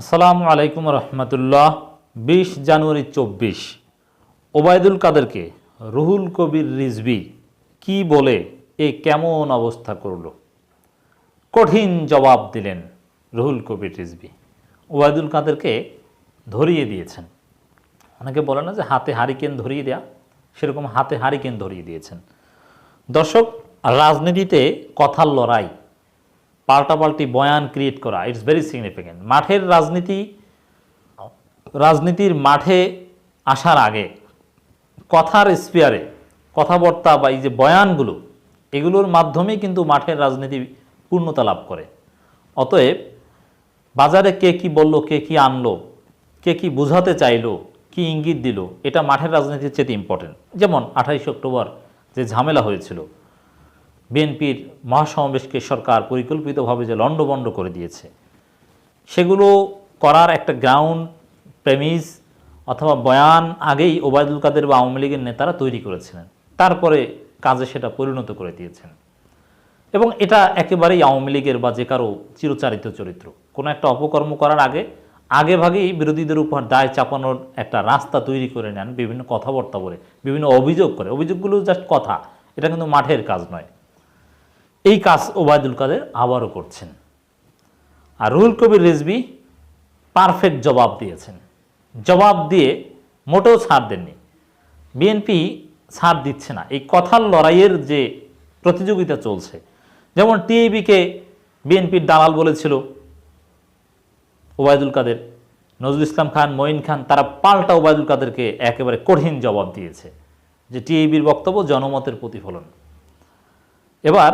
আসসালামু আলাইকুম রহমতুল্লাহ, বিশ জানুয়ারি চব্বিশ। ওবায়দুল কাদেরকে রুহুল কবির রিজভি কি বলে এ কেমন অবস্থা করল? কঠিন জবাব দিলেন রুহুল কবির রিজভি। ওবায়দুল কাদেরকে ধরিয়ে দিয়েছেন। অনেকে বলে না যে হাতে হারিকেন ধরিয়ে দেয়া, সেরকম হাতে হারিকেন ধরিয়ে দিয়েছেন। দর্শক, রাজনীতিতে কথার লড়াই পাল্টাপাল্টি বয়ান ক্রিয়েট করা ইটস ভেরি সিগনিফিক্যান্ট মাঠের রাজনীতি, রাজনীতির মাঠে আসার আগে কথার স্পিয়ারে কথাবার্তা বা এই যে বয়ানগুলো, এগুলোর মাধ্যমেই কিন্তু মাঠের রাজনীতি পূর্ণতা লাভ করে। অতএব বাজারে কে কি বলল, কে কি আনলো, কে কি বোঝাতে চাইলো, কি ইঙ্গিত দিল, এটা মাঠের রাজনীতির চেয়ে ইম্পর্টেন্ট যেমন আঠাইশে অক্টোবর যে ঝামেলা হয়েছিল বিএনপির মহাসমাবেশকে সরকার পরিকল্পিতভাবে যে লণ্ডভণ্ড করে দিয়েছে, সেগুলো করার একটা গ্রাউন্ড প্রেমিস অথবা বয়ান আগেই ওবায়দুল কাদের বা আওয়ামী লীগের নেতারা তৈরি করেছিলেন। তারপরে কাজে সেটা পরিণত করে দিয়েছেন। এবং এটা একেবারেই আওয়ামী লীগের বা যে কারও চিরচারিত চরিত্র। কোনো একটা অপকর্ম করার আগে আগে ভাগেই বিরোধীদের উপর দায় চাপানোর একটা রাস্তা তৈরি করে নেন বিভিন্ন কথাবার্তা বলে, বিভিন্ন অভিযোগ করে। অভিযোগগুলো জাস্ট কথা। এটা কিন্তু মাঠের কাজ নয়। এই কাজ ওবায়দুল কাদের আবারও করছেন। আর রুহুল কবির রিজবি পারফেক্ট জবাব দিয়েছেন। জবাব দিয়ে মোটেও ছাড় দেননি। বিএনপি ছাড় দিচ্ছে না। এই কথার লড়াইয়ের যে প্রতিযোগিতা চলছে, যেমন টিএবিকে বিএনপির দালাল বলেছিল, ওবায়দুল কাদের, নজরুল ইসলাম খান, মঈন খান, তারা পাল্টা ওবায়দুল কাদেরকে একেবারে কঠিন জবাব দিয়েছে যে টিএবির বক্তব্য জনমতের প্রতিফলন। এবার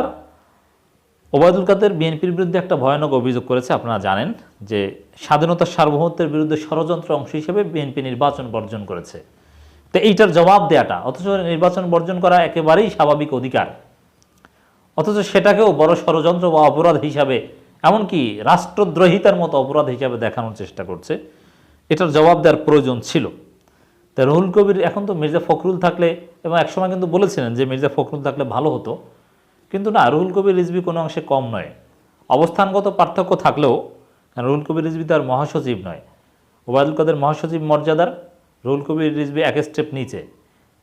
ওবায়দুল কাদের বিএনপির বিরুদ্ধে একটা ভয়ানক অভিযোগ করেছে, আপনারা জানেন, যে স্বাধীনতার সার্বভৌমত্বের বিরুদ্ধে ষড়যন্ত্র অংশ হিসেবে বিএনপি নির্বাচন বর্জন করেছে। তো এইটার জবাব দেয়াটা, অথচ নির্বাচন বর্জন করা একেবারেই স্বাভাবিক অধিকার। অথচ সেটাকেও বড় ষড়যন্ত্র বা অপরাধ হিসাবে, এমনকি রাষ্ট্রদ্রোহিতার মতো অপরাধ হিসাবে দেখানোর চেষ্টা করছে। এটার জবাব দেওয়ার প্রয়োজন ছিল। তা রুহুল কবির, এখন তো মির্জা ফখরুল থাকলে, এবং একসময় কিন্তু বলেছিলেন যে মির্জা ফখরুল থাকলে ভালো হতো কিন্তু না, রুহুল কবির রিজবি কোনো অংশে কম নয়। অবস্থানগত পার্থক্য থাকলেও রুহুল কবির রিজবি তার মহাসচিব নয়। ওবায়দুল কাদের মহাসচিব মর্যাদার, রুহুল কবির রিজবি এক স্টেপ নিচে।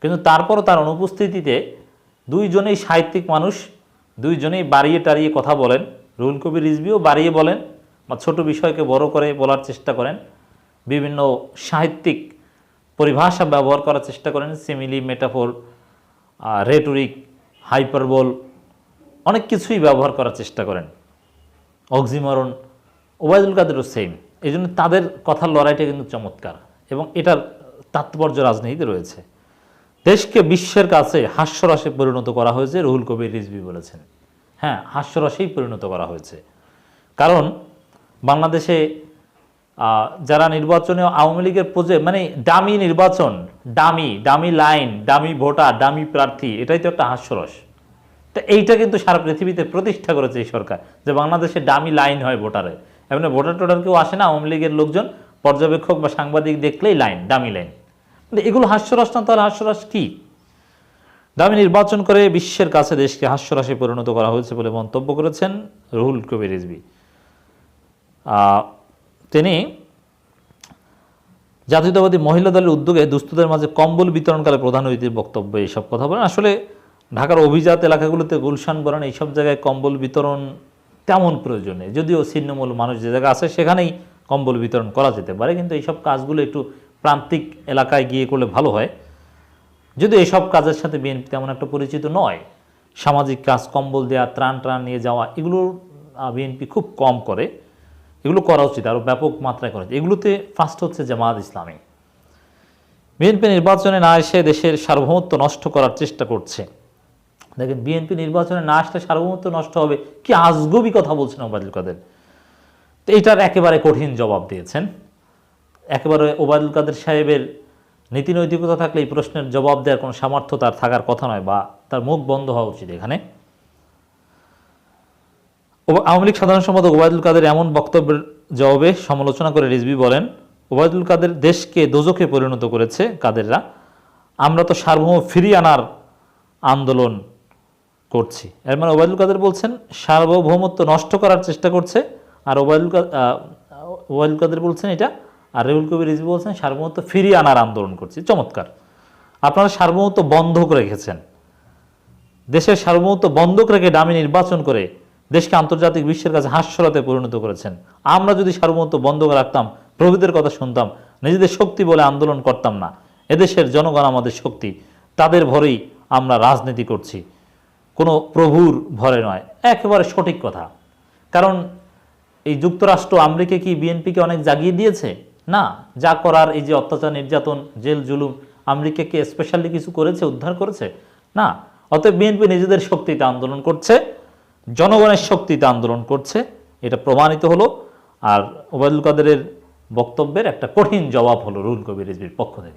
কিন্তু তারপরও তার অনুপস্থিতিতে দুইজনেই সাহিত্যিক মানুষ, দুইজনেই বাড়িয়ে টাড়িয়ে কথা বলেন। রুহুল কবির রিজবিও বাড়িয়ে বলেন বা ছোট বিষয়কে বড় করে বলার চেষ্টা করেন। বিভিন্ন সাহিত্যিক পরিভাষা ব্যবহার করার চেষ্টা করেন। সিমিলি, মেটাফোর রেটরিক হাইপারবোল অনেক কিছুই ব্যবহার করার চেষ্টা করেন। অক্সিমরণ ওবায়দুল কাদেরও সেম এই জন্য তাদের কথার লড়াইটা কিন্তু চমৎকার এবং এটার তাৎপর্য রাজনীতিতে রয়েছে। দেশকে বিশ্বের কাছে হাস্যরসে পরিণত করা হয়েছে রুহুল কবির রিজভি বলেছেন। হ্যাঁ হাস্যরসেই পরিণত করা হয়েছে। কারণ বাংলাদেশে যারা নির্বাচনে আওয়ামী লীগের প্রজে মানে দামি নির্বাচন, দামি দামি লাইন, দামি ভোটার, দামি প্রার্থী, এটাই তো একটা হাস্যরস। তো এইটা কিন্তু সারা পৃথিবীতে প্রতিষ্ঠা করেছে এই সরকার যে বাংলাদেশে দামি লাইন হয় ভোটারে। এমনি ভোটার টোটার কেউ আসে না আওয়ামী লীগের লোকজন পর্যবেক্ষক বা সাংবাদিক দেখলেই লাইন দামি লাইন। এগুলো হাস্যরস না তাহলে হাস্যরস কি? দামি নির্বাচন করে বিশ্বের কাছে দেশকে হাস্যরসে পরিণত করা হয়েছে বলে মন্তব্য করেছেন রুহুল কবির আহ, তিনি জাতীয়তাবাদী মহিলা দলের উদ্যোগে দুস্থদের মাঝে কম্বল বিতরণকালে প্রধান অতিথির বক্তব্য এইসব কথা বলেন। আসলে ঢাকার অভিজাত এলাকাগুলোতে গুলশান বরণ এইসব জায়গায় কম্বল বিতরণ তেমন প্রয়োজনে যদিও ছিন্নমূল মানুষ যে জায়গায় আছে সেখানেই কম্বল বিতরণ করা যেতে পারে, কিন্তু এইসব কাজগুলো একটু প্রান্তিক এলাকায় গিয়ে করলে ভালো হয়। যদি এসব কাজের সাথে বিএনপি তেমন একটা পরিচিত নয়। সামাজিক কাজ, কম্বল দেওয়া ত্রাণ ট্রাণ নিয়ে যাওয়া, এগুলো বিএনপি খুব কম করে। এগুলো করা উচিত, আরও ব্যাপক মাত্রায় করা উচিত। এগুলোতে ফার্স্ট হচ্ছে জামাত ইসলামী। বিএনপি নির্বাচনে না এসে দেশের সার্বভৌমত্ব নষ্ট করার চেষ্টা করছে। দেখেন, বিএনপি নির্বাচনে না আসলে সার্বভৌমত্ব নষ্ট হবে কি আজগবি কথা বলছেন ওবায়দুল কাদের। তো এটার একেবারে কঠিন জবাব দিয়েছেন। একেবারে ওবায়দুল কাদের সাহেবের নীতি নৈতিকতা থাকলে এই প্রশ্নের জবাব দেওয়ার কোনো সামর্থ্য তার থাকার কথা নয় বা তার মুখ বন্ধ হওয়া উচিত এখানে। আওয়ামী লীগ সাধারণ সম্পাদক ওবায়দুল কাদের এমন বক্তব্যের জবাবে সমালোচনা করে রিজভি বলেন, ওবায়দুল কাদের দেশকে দোজখে পরিণত করেছে কাদেররা। আমরা তো সার্বভৌম ফিরিয়ে আনার আন্দোলন করছি। এর মানে ওবায়দুল কাদের বলছেন, সার্বভৌমত্ব নষ্ট করার চেষ্টা করছে। আর ওবায়দুল ওয়াইল কাদের বলছেন এটা, আর রেবুল কবির রিজভি বলছেন, সার্বভৌমত্ব ফিরিয়ে আনার আন্দোলন করছি। চমৎকার। আপনারা সার্বভৌমত্ব বন্ধক রেখেছেন। দেশের সার্বভৌমত্ব বন্ধক রেখে দামি নির্বাচন করে দেশকে আন্তর্জাতিক বিশ্বের কাছে হাস্যরতে পরিণত করেছেন। আমরা যদি সার্বভৌমত্ব বন্ধক রাখতাম, প্রভৃতির কথা শুনতাম, নিজেদের শক্তি বলে আন্দোলন করতাম না। এদেশের জনগণ আমাদের শক্তি, তাদের ভরেই আমরা রাজনীতি করছি। কোনো প্রভুর ভরে নয়। একেবারে সঠিক কথা। কারণ এই যুক্তরাষ্ট্র আমেরিকা কি বিএনপিকে অনেক জাগিয়ে দিয়েছে? না। যা করার এই যে অত্যাচার, নির্যাতন, জেল, জুলুম আমেরিকাকে স্পেশালি কিছু করেছে, উদ্ধার করেছে? না। অতএব বিএনপি নিজেদের শক্তিতে আন্দোলন করছে, জনগণের শক্তিতে আন্দোলন করছে। এটা প্রমাণিত হলো। আর ওবায়দুল কাদেরের বক্তব্যের একটা কঠিন জবাব হলো রুল কবির রিজভির পক্ষ থেকে।